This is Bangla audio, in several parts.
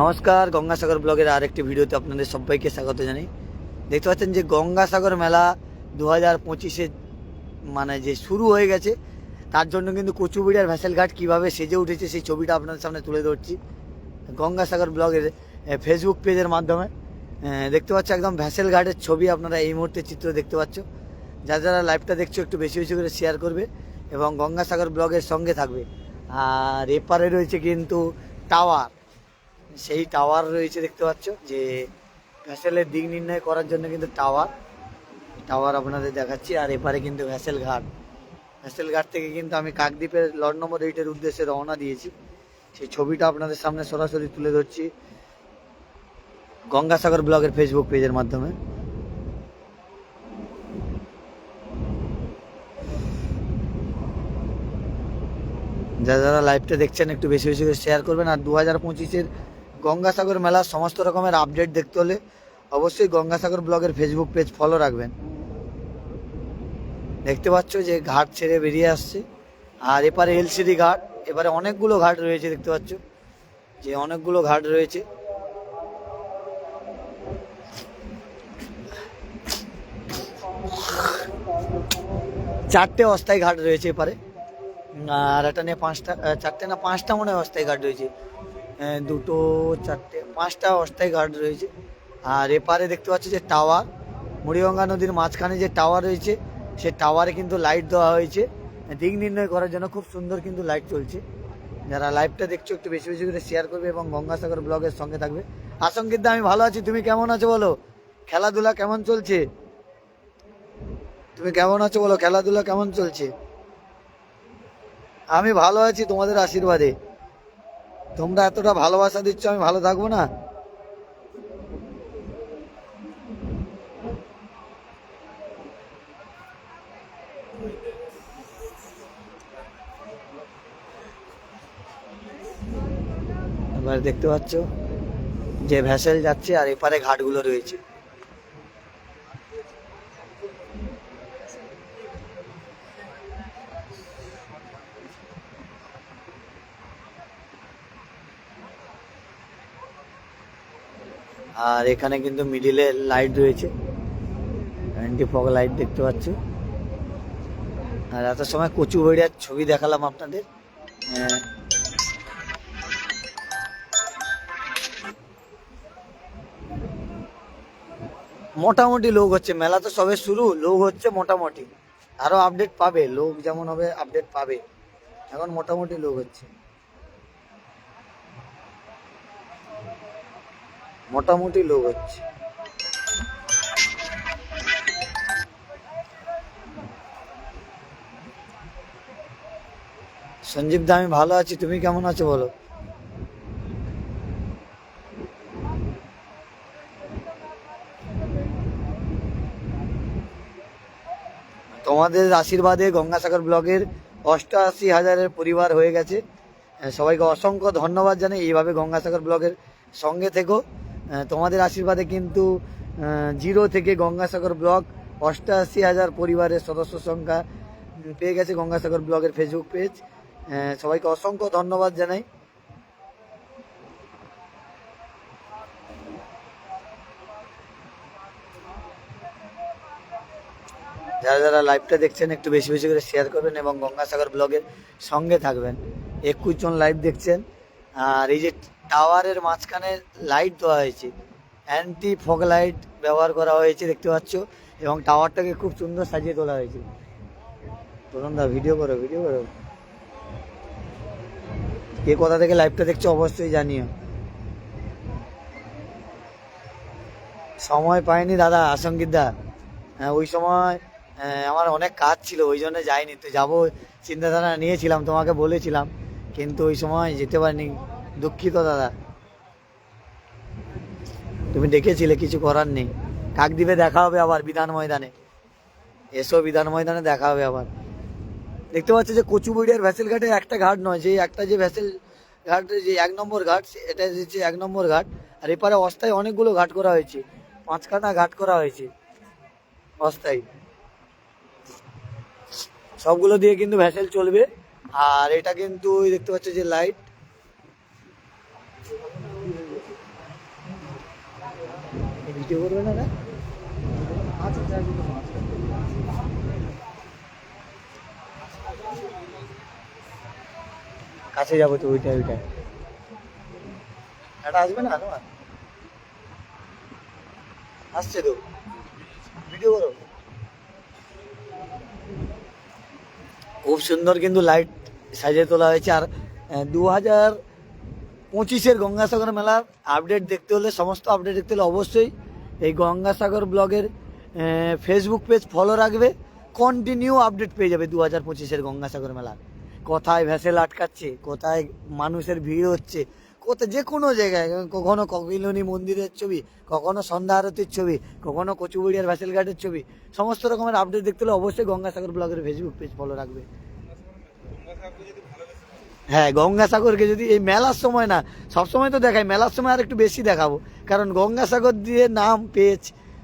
নমস্কার, গঙ্গাসাগর ব্লগের আরেকটি ভিডিওতে আপনাদের সবাইকে স্বাগত জানাই। দেখতে পাচ্ছেন যে গঙ্গাসাগর মেলা দু হাজার পঁচিশে মানে যে শুরু হয়ে গেছে, তার জন্য কিন্তু কচুবিড়ার ভ্যাসেল ঘাট কীভাবে সেজে উঠেছে সেই ছবিটা আপনাদের সামনে তুলে ধরছি। গঙ্গাসাগর ব্লগের ফেসবুক পেজের মাধ্যমে দেখতে পাচ্ছ একদম ভ্যাসেল ঘাটের ছবি আপনারা এই মুহূর্তে চিত্র দেখতে পাচ্ছ। যারা যারা লাইভটা দেখছ একটু বেশি বেশি করে শেয়ার করবে এবং গঙ্গাসাগর ব্লগের সঙ্গে থাকবে। আর এপারে রয়েছে কিন্তু টাওয়ার সেই টাওয়ার রয়েছে দেখতে পাচ্ছ, যে ভ্যাসেলের দিক নির্ণয় করার জন্য কিন্তু টাওয়ার টাওয়ার আপনাদের দেখাচ্ছি, আর এপারে কিন্তু ভ্যাসেল ঘাট। ভ্যাসেল ঘাট থেকে কিন্তু আমি কাকদ্বীপের লট নম্বর এইটের উদ্দেশ্যে রওনা দিয়েছি। সেই ছবিটা আপনাদের সামনে সরাসরি তুলে ধরছি গঙ্গাসাগর ব্লগের ফেসবুক পেজের মাধ্যমে। যারা যারা লাইভটা দেখছেন, একটু বেশি বেশি করে শেয়ার করবেন। আর দু হাজার পঁচিশের গঙ্গাসাগর মেলার সমস্ত রকমের আপডেট দেখতে হলে অবশ্যই গঙ্গাসাগর ব্লগের ফেসবুক পেজ ফলো রাখবেন। দেখতে পাচ্ছ যে ঘাট ছেড়ে বেরিয়ে আসছে। আর এপারে এলসিডি ঘাট, এবারে অনেকগুলো ঘাট রয়েছে দেখতে পাচ্ছ। যে অনেকগুলো ঘাট রয়েছে। চারটে অস্থায়ী ঘাট রয়েছে এপারে। আর একটা নিয়ে পাঁচটা চারটে না পাঁচটা মনে হয় অস্থায়ী ঘাট রয়েছে। দুটো, চারটে, পাঁচটা অস্থায়ী ঘাট রয়েছে। আর এপারে দেখতে পাচ্ছি যে টাওয়ার, মুড়িগঙ্গা নদীর মাঝখানে যে টাওয়ার রয়েছে, সে টাওয়ারে কিন্তু লাইট দেওয়া হয়েছে। দিক নির্ণয় করার জন্য খুব সুন্দর কিন্তু লাইট চলছে। যারা লাইভটা দেখছ, একটু বেশি বেশি করে শেয়ার করবে এবং গঙ্গাসাগর ব্লগের সঙ্গে থাকবে। আশঙ্কিত, আমি ভালো আছি, তুমি কেমন আছো বলো? খেলাধুলা কেমন চলছে? তুমি কেমন আছো বলো? খেলাধুলা কেমন চলছে? আমি ভালো আছি তোমাদের আশীর্বাদে। তোমরা এতটা ভালোবাসা দিচ্ছ, আমি ভালো থাকব না? এবার দেখতে পাচ্ছ যে ভ্যাসেল যাচ্ছে আর এপারে ঘাটগুলো রয়েছে। আর এখানে কিন্তু মিডিলে লাইট রয়েছে। অ্যান্টি ফগ লাইট দেখতে পাচ্ছ। আর এত সময় কচু বেড়িয়ার ছবি দেখালাম আপনাদের। আহ, মোটামুটি লোক হচ্ছে মেলা তো সবে শুরু লোক হচ্ছে মোটামুটি। আরও আপডেট পাবে লোক যেমন হবে আপডেট পাবে। এখন মোটামুটি লোক হচ্ছে। মোটামুটি লোক হচ্ছে। সঞ্জীব দা, আমি ভালো আছি। তুমি কেমন আছো বলো? তোমাদের আশীর্বাদে গঙ্গাসাগর ব্লগের অষ্টআশি হাজারের পরিবার হয়ে গেছে। সবাইকে অসংখ্য ধন্যবাদ জানাই এইভাবে গঙ্গাসাগর ব্লগের সঙ্গে থেকো। তোমাদের আশীর্বাদে কিন্তু জিরো থেকে গঙ্গাসাগর ব্লক অষ্টআশি হাজার পরিবারের সদস্য সংখ্যা পেয়ে গেছে গঙ্গাসাগর ব্লগের ফেসবুক পেজ সবাইকে অসংখ্য ধন্যবাদ জানাই। যারা যারা লাইভটা দেখছেন, একটু বেশি বেশি করে শেয়ার করবেন এবং গঙ্গাসাগর ব্লগের সঙ্গে থাকবেন। একুশ জন লাইভ দেখছেন। আর এই যে টাওয়ারের মাঝখানে লাইট দেওয়া হয়েছে। অ্যান্টি ফগ লাইট ব্যবহার করা হয়েছে, দেখতে পাচ্ছ। এবং টাওয়ারটাকে খুব সুন্দর সাজিয়ে তোলা হয়েছে। দা ভিডিও করো ভিডিও করো। কে কোথা থেকে লাইভটা দেখছ অবশ্যই জানিও। সময় পাইনি দাদা, আশঙ্কিত দা। হ্যাঁ ওই সময় আমার অনেক কাজ ছিল, ওই জন্য যাইনি। তো যাব, চিন্তাধারা নিয়েছিলাম, তোমাকে বলেছিলাম। কিন্তু ওই সময় যেতে পারিনি। দুঃখিত, দাদা। তুমি ডেকেছিলে, কিছু করার নেই। কাকদ্বীপে দেখা হবে আবার বিধান ময়দানে। এসো বিধান ময়দানে, দেখা হবে আবার। দেখতে পাচ্ছ যে কচুবুড়িয়ার ভ্যাসেল ঘাটে একটা ঘাট নয় যে একটা যে ভ্যাসেল ঘাট, যে এক নম্বর ঘাট, এটা হচ্ছে এক নম্বর ঘাট। আর এপারে অস্থায়ী অনেকগুলো ঘাট করা হয়েছে। পাঁচখানা ঘাট করা হয়েছে। অস্থায়ী। সবগুলো দিয়ে কিন্তু ভ্যাসেল চলবে। আর এটা কিন্তু দেখতে পাচ্ছ যে লাইট ভিডিও করবে না না কাছে যাব তো ওইটা ওইটা এটা আসবে না না আসছে তো। ভিডিও করো। খুব সুন্দর কিন্তু লাইট সাজিয়ে তোলা হয়েছে। আর দু হাজার পঁচিশের গঙ্গাসাগর মেলার আপডেট দেখতে হলে, সমস্ত আপডেট দেখতে হলে অবশ্যই এই গঙ্গাসাগর ব্লগের ফেসবুক পেজ ফলো রাখবে। কন্টিনিউ আপডেট পেয়ে যাবে দু হাজার পঁচিশের গঙ্গাসাগর মেলার। কোথায় ভ্যাসেল আটকাচ্ছে, কোথায় মানুষের ভিড় হচ্ছে, কোথায় যে কোনো জায়গায়, কখনো কপিলনী মন্দিরের ছবি, কখনো সন্ধ্যা আরতির ছবি, কখনো কচুবুড়িয়ার ভ্যাসেল ঘাটের ছবি, সমস্ত রকমের আপডেট দেখতে হলে অবশ্যই গঙ্গাসাগর ব্লগের ফেসবুক পেজ ফলো রাখবে। হ্যাঁ গঙ্গাসাগরকে যদি এই মেলার সময় না, সব সময় তো দেখাই, মেলার সময় আর একটু বেশি দেখাবো। কারণ গঙ্গাসাগর দিয়ে নাম পেজ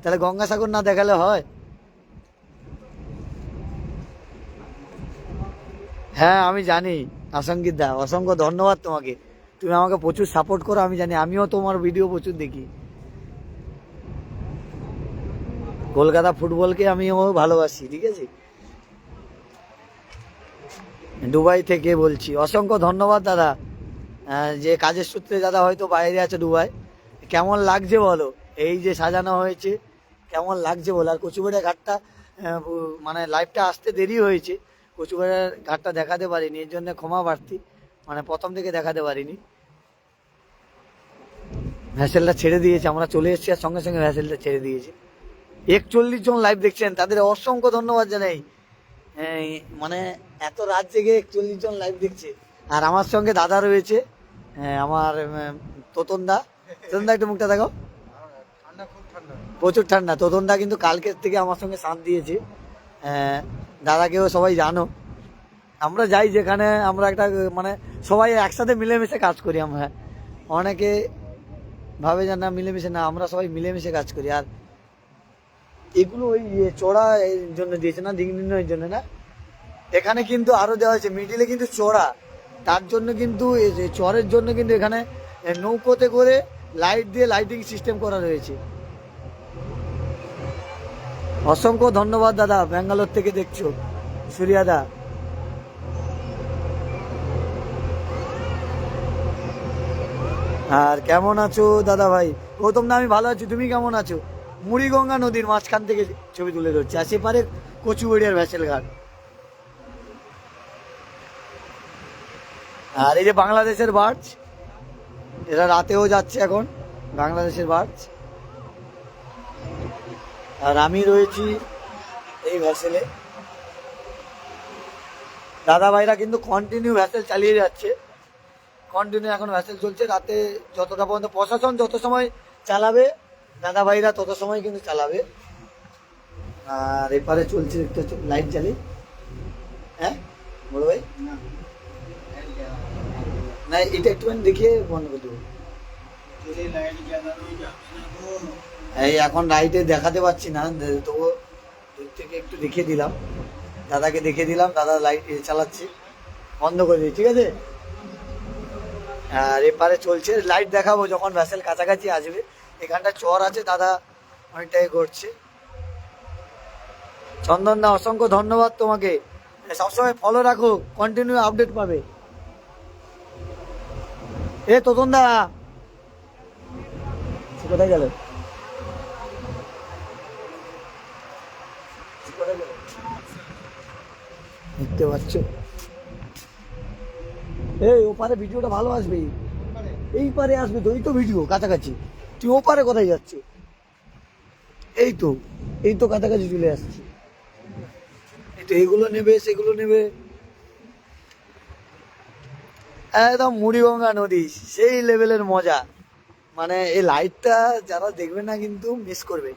তাহলে গঙ্গাসাগর না দেখালে হয়? হ্যাঁ আমি জানি, আসঙ্কিত দা, অসংখ্য ধন্যবাদ তোমাকে। তুমি আমাকে প্রচুর সাপোর্ট করো, আমি জানি, আমিও তোমার ভিডিও প্রচুর দেখি। কলকাতা ফুটবলকে আমিও ভালোবাসি, ঠিক আছে? দুবাই থেকে বলছি। অসংখ্য ধন্যবাদ, দাদা। যে কাজের সূত্রে দাদা হয়তো বাইরে আছে দুবাই। কেমন লাগছে বলো? এই যে সাজানো হয়েছে, কেমন লাগছে বলো? আর কচুবেড়া ঘাটটা মানে লাইভটা আসতে দেরি হয়েছে। কচুবেড়ার ঘাটটা দেখাতে পারিনি, এর জন্য ক্ষমা প্রার্থী। মানে প্রথম থেকে দেখাতে পারিনি। ভ্যাসেলটা ছেড়ে দিয়েছে, আমরা চলে এসেছি আর সঙ্গে সঙ্গে ভ্যাসেলটা ছেড়ে দিয়েছে। একচল্লিশ জন লাইভ দেখছেন, তাদের অসংখ্য ধন্যবাদ জানাই। মানে এত রাত জেগে একচল্লিশ জন লাইভ দেখছে। আর আমার সঙ্গে দাদা রয়েছে আমার তোতনদা। তোতনদা একটু মুখটা দেখো প্রচুর ঠান্ডা। তোতনদা কিন্তু কালকের থেকে আমার সঙ্গে সাথ দিয়েছে। দাদাকেও সবাই জানো। আমরা যাই যেখানে, আমরা একটা মানে সবাই একসাথে মিলেমিশে কাজ করি আমরা। অনেকে ভাবে যে না, মিলেমিশে না, আমরা সবাই মিলেমিশে কাজ করি। আর এগুলো ওই চড়া এর জন্য দিয়েছে না দিক নির্ণয়ের জন্য না? এখানে কিন্তু আরও দেওয়া হয়েছে মিডিলে কিন্তু চড়া। তার জন্য কিন্তু যে জন্য কিন্তু এখানে নৌকোতে করে লাইট দিয়ে লাইটিং সিস্টেম করা রয়েছে। অসংখ্য ধন্যবাদ দাদা, ব্যাঙ্গালোর থেকে দেখছ। সুরিয়াদা আর কেমন আছো দাদা ভাই? গৌতম না আমি ভালো আছি, তুমি কেমন আছো? মুড়িগঙ্গা নদীর মাঝখান থেকে ছবি তুলে ধরছে, আর সেপারে কচুবেড়িয়ার ভ্যাসেল ঘাট। আর এই যে বাংলাদেশের বার্চ, এরা রাতেও যাচ্ছে এখন, বাংলাদেশের বার্চ। আর আমি রয়েছি এই ভ্যাসেলে দাদা ভাইরা কিন্তু কন্টিনিউ ভ্যাসেল চালিয়ে যাচ্ছে। কন্টিনিউ এখন ভ্যাসেল চলছে, রাতে যতটা পর্যন্ত প্রশাসন যত সময় চালাবে দাদা ভাইরা তত সময় কিন্তু চালাবে। আর এপারে চলছে একটা লাইট জ্বালি। হ্যাঁ? বড় ভাই? না, এটা একটুখানি দেখিয়ে বন্ধ করে দেবো। এই এখন লাইটে দেখাতে পাচ্ছি না, দে- তবু দূর থেকে একটু দেখিয়ে দিলাম। দাদাকে দেখিয়ে দিলাম, দাদা লাইট চালাচ্ছে। বন্ধ করে দিই ঠিক আছে? আর এপারে চলছে, লাইট দেখাবো যখন ভ্যাসেল কাছাকাছি আসবে। এখানটা চর আছে, দাদা অনেকটাই করছে চন্দন দা, অসংখ্য ধন্যবাদ তোমাকে। সবসময় ফলো রাখো কন্টিনিউ আপডেট পাবে। এ, তোতন দা। কোথায় গেল? দেখতে পাচ্ছ। এই, ওপারে ভিডিওটা ভালো আসবে। এই পারে আসবে তো এই তো ভিডিও কাছাকাছি। তুই ওপারে কোথায় যাচ্ছ এই তো এই তো কাছাকাছি চলে আসছে। এই তো এগুলো নেবে, সেগুলো নেবে। একদম মুড়িগঙ্গা নদী, সেই লেভেলের মজা। মানে এই লাইটটা যারা দেখবে না কিন্তু মিস করবে।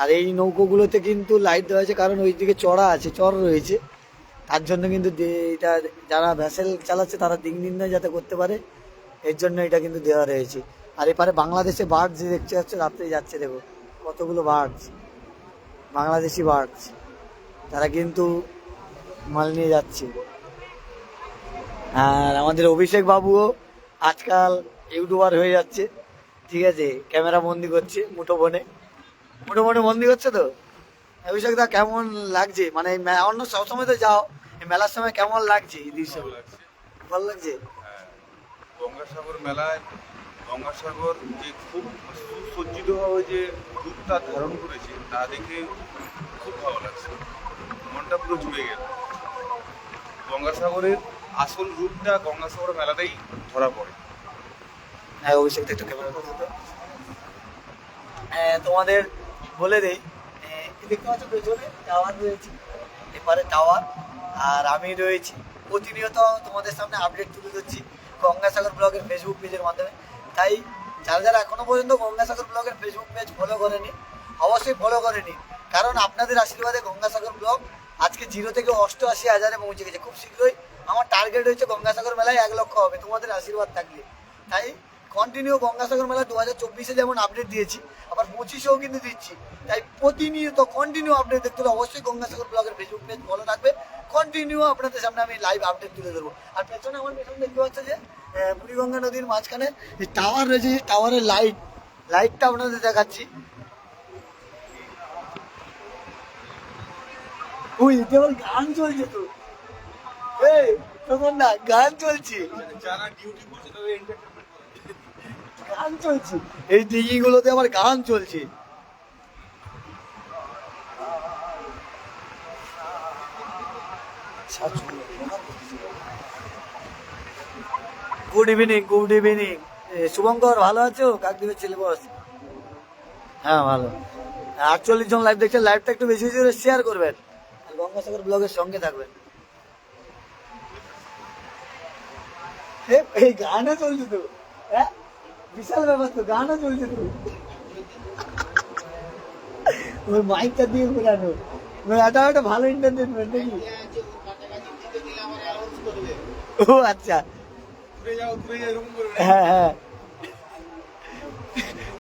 আর এই নৌকোগুলোতে কিন্তু লাইট দেওয়া আছে, কারণ ওইদিকে চড়া আছে, চর রয়েছে। তার জন্য কিন্তু এটা যারা ভ্যাসেল চালাচ্ছে, তারা দিন নির্ণয় যাতে করতে পারে, এর জন্য এটা কিন্তু দেওয়া রয়েছে। আর এপারে বাংলাদেশে বার্ডস যে দেখতে যাচ্ছে রাত্রে যাচ্ছে দেখো। কতগুলো বার্ডস বাংলাদেশি বার্ডস তারা কিন্তু মাল নিয়ে যাচ্ছে। আর আমাদের অভিষেক বাবুও আজকাল ইউটিউবার হয়ে যাচ্ছে। ঠিক আছে ক্যামেরা বন্দি করছে মুঠো ফোনে। মুঠো ফোনে বন্দি করছে তো? অভিষেক দা কেমন লাগছে? মানে অন্য সবসময় তো যাও এই মেলার সময় কেমন লাগছে এই দৃশ্য? ভালো লাগছে। ভালো লাগছে? হ্যাঁ গঙ্গাসাগর মেলায় গঙ্গাসাগর যে খুব সুসজ্জিতভাবে যে রূপটা ধারণ করেছে তা দেখে খুব ভালো লাগছে। মনটা পুরো জুড়ে গেল। গঙ্গাসাগরের আসল রূপটা গঙ্গাসাগর মেলাতেই ধরা পড়ে। হ্যাঁ অভিষেক একটু হ্যাঁ, তোমাদের বলে দেই দেখতে পাচ্ছ পেছনে টাওয়ার রয়েছে। এপারে টাওয়ার আর আমি রয়েছি। প্রতিনিয়ত তোমাদের সামনে আপডেট তুলে ধরছি গঙ্গাসাগর ব্লগের ফেসবুক পেজের মাধ্যমে। তাই যারা যারা এখনও পর্যন্ত গঙ্গাসাগর ব্লগের ফেসবুক পেজ ফলো করেনি, অবশ্যই ফলো করেনি কারণ আপনাদের আশীর্বাদে গঙ্গাসাগর ব্লগ আজকে জিরো থেকে অষ্টআশি হাজারে পৌঁছে গেছে। খুব শীঘ্রই আমার টার্গেট হয়েছে গঙ্গাসাগর মেলায় এক লক্ষ হবে, তোমাদের আশীর্বাদ থাকলে। তাই কন্টিনিউ গঙ্গাসাগর মেলা দু হাজার চব্বিশে যেমন আপডেট দিয়েছি, আবার পঁচিশেও কিন্তু দিচ্ছি। তাই প্রতিনিয়ত কন্টিনিউ আপডেট দেখতে হলে অবশ্যই গঙ্গাসাগর ব্লগের ফেসবুক পেজ ফলো রাখবে কন্টিনিউ আপনাদের সামনে আমি লাইভ আপডেট তুলে ধরবো। আর পেছনে আমার পেছনে দেখতে পাচ্ছ যে বুড়িগঙ্গা নদীর মাঝখানে যে টাওয়ার রয়েছে সেই টাওয়ারের লাইট লাইটটা আপনাদের দেখাচ্ছি। ওই আবার গান চলছে তো। এই তখন না গান চলছে। যারা ডিউটি করছে তাদের এন্টারটেনমেন্ট গান চলছে। এই দিঘি গুলোতে আবার গান চলছে। Good evening good evening Shubhankar, ভালো আছো? কাকদ্বীপের ছেলে বস হ্যাঁ ভালো। আটচল্লিশ জন লাইভ দেখছেন লাইভটা একটু বেশি বেশি করে শেয়ার করবেন। আর গঙ্গাসাগর ব্লগের সঙ্গে থাকবেন। এই গানও চলছে তো। হ্যাঁ বিশাল ব্যাপার তো, গানও চলছে তো। ওই মাইকটা দিয়ে ঘুরানো। একটা ভালো এন্টারটেনমেন্ট নাকি? ও আচ্ছা। হ্যাঁ হ্যাঁ।